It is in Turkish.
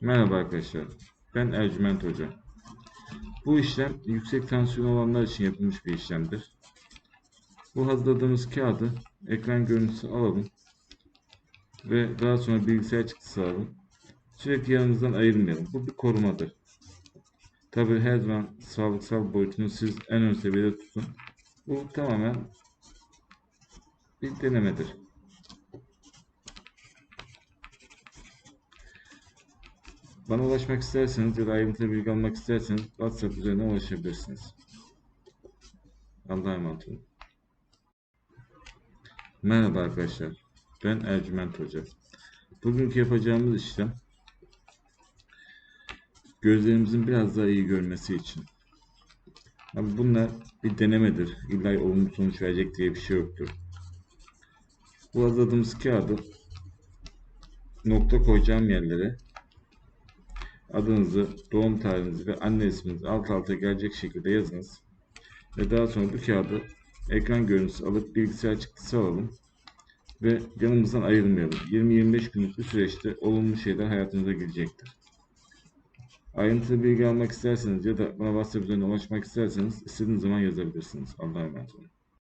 Merhaba arkadaşlar. Ben Ercüment Hoca. Bu işlem yüksek tansiyon olanlar için yapılmış bir işlemdir. Bu hazırladığımız kağıdı ekran görüntüsü alalım ve daha sonra bilgisayar çıktısı alalım. Sürekli yanımızdan ayırmayalım. Bu bir korumadır. Tabi her zaman sağlıksal boyutunu siz en ön seviyede tutun. Bu tamamen bir denemedir. Bana ulaşmak isterseniz ya da ayrıntılı bilgi almak isterseniz WhatsApp üzerinden ulaşabilirsiniz. Allah'a emanet olun. Merhaba arkadaşlar. Ben Ercüment Hoca. Bugünkü yapacağımız işlem gözlerimizin biraz daha iyi görmesi için. Abi bunlar bir denemedir. İlla olumlu sonuç verecek diye bir şey yoktur. Bu hazırladığımız kağıdı nokta koyacağım yerlere adınızı, doğum tarihinizi ve anne isminizi alt alta gelecek şekilde yazınız. Ve daha sonra bu kağıdı ekran görüntüsü alıp bilgisayar çıktısı alalım. Ve yanımızdan ayrılmayalım. 20-25 günlük bir süreçte olumlu şeyler hayatınıza girecektir. Ayrıntılı bilgi almak isterseniz ya da bana WhatsApp üzerinden ulaşmak isterseniz istediğiniz zaman yazabilirsiniz. Allah'a emanet olun.